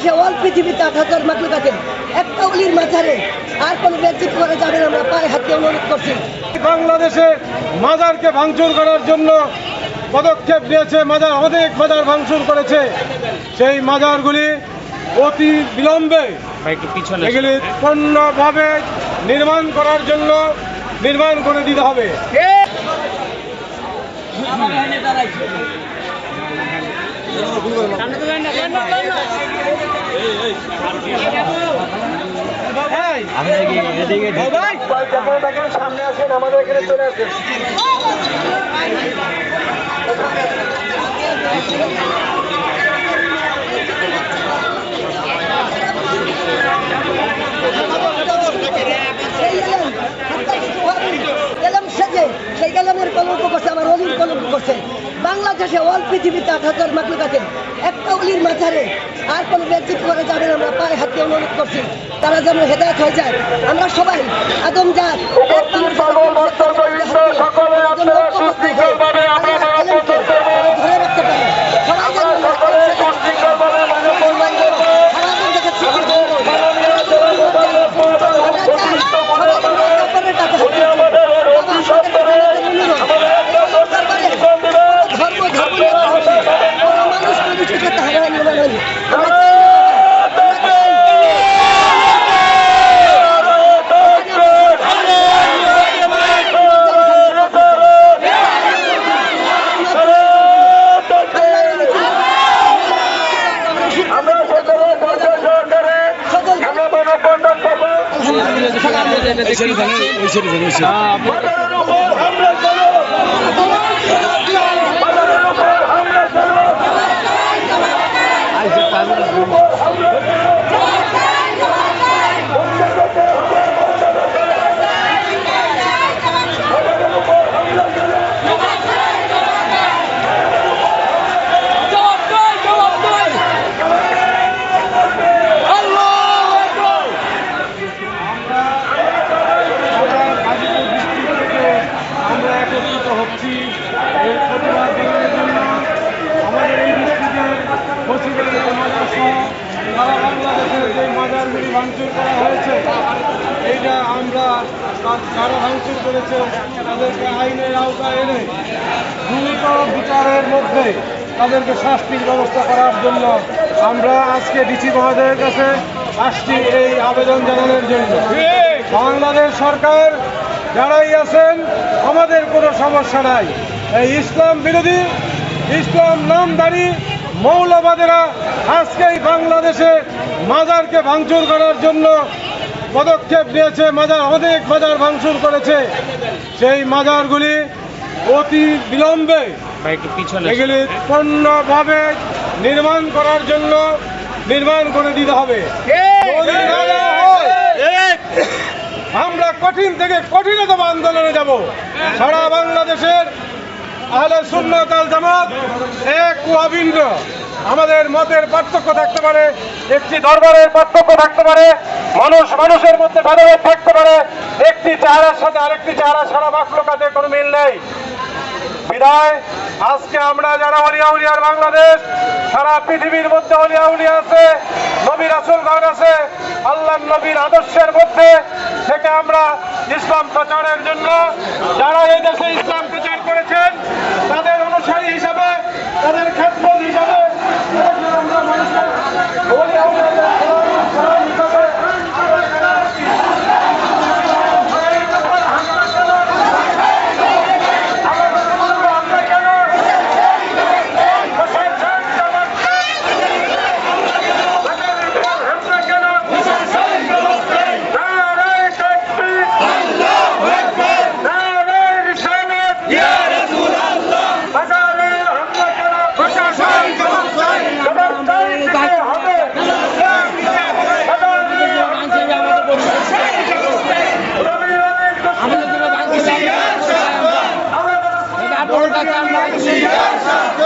বাংলাদেশে অল পৃথিবীতে আট হাজার মাকলুক আছেন। একটা অলির মাঝারে আর কোনো বেজ্জিত করে যাবেন আমরা পায়ে হাতে অনুরোধ করছি। বাংলাদেশে মাজারকে ভাঙচুর করার জন্য পদক্ষেপ নিয়েছে মাজার অনেক মাজার ভাঙচুর করেছে। সেই মাজারগুলি অতি বিলম্বে একটু পিছনে এগুলি পূর্ণভাবে নির্মাণ করার জন্য নির্মাণ করে দিতে হবে। সামনে আসেন আমাদের এখানে চলে সেই এলাম এলাম সেজে সেই এলামের কলঙ্ক করছে আমার অলির কলঙ্ক করছে বাংলাদেশে অল পৃথিবীতে হাজার মাকলুক আছেন। একটা উলির মাঝারে আর কোনো ব্যক্তি করে যাবেন আমরা পায়ে হাতে অনুরোধ করছি। তারা যেন হেদায়ত হয়ে যায়। আমরা সবাই আদম যাক সকলে আপনারা করবো। মাদারের উপর হামলা করো। মাদারের করা হয়েছে এইটা আমরা যারা ভাঙচুর করেছে, তাদেরকে আইনের আওতায় এনে দ্রুত বিচারের মধ্যে তাদেরকে শাস্তির ব্যবস্থা করার জন্য আমরা আজকে ডিসি মহোদয়ের কাছে আসছি এই আবেদন জানানোর জন্য। বাংলাদেশ সরকার যারাই আছেন, আমাদের কোনো সমস্যা নাই। এই ইসলাম বিরোধী, ইসলাম নামদারি মৌলবাদেরা আজকেই বাংলাদেশে মাজারকে ভাঙচুর করার জন্য পদক্ষেপ নিয়েছে মাজার অনেক মাজার ভাঙচুর করেছে। সেই মাজারগুলি অতি বিলম্বে পিছনে এগুলি পূর্ণভাবে নির্মাণ করার জন্য নির্মাণ করে দিতে হবে। আমরা কঠিন থেকে কঠিনতম আন্দোলনে যাব। সারা বাংলাদেশের আহলে সুন্নত আল জামাত, এক অভিন্ন। আমাদের মতের পার্থক্য থাকতে পারে, একটি দরবারের পার্থক্য থাকতে পারে, মানুষ মানুষের মধ্যে ভেদাভেদ থাকতে পারে, একটি চেহারার সাথে আরেকটি চেহারা সারা মাকলুকাতে কোনো মিল নেই। বিদায়, আজকে আমরা যারা অলিয়া উলিয়ার বাংলাদেশ, সারা পৃথিবীর মধ্যে অলিয়া উলিয়া আছে, নবী রাসুলগণ আছে আল্লাহ নবীর আদর্শের মধ্যে থেকে আমরা ইসলাম প্রচারের জন্য যারা এই দেশে ইসলাম প্রচার করেছেন তাদের অনুসারী হিসাবে তাদের ক্ষেত্র হিসাবে আমরা মানুষের অলিয়া উলিয়াদের অনুসরণ হিসাবে আমরা যারা আছি, আমরা কেন আমরা কেন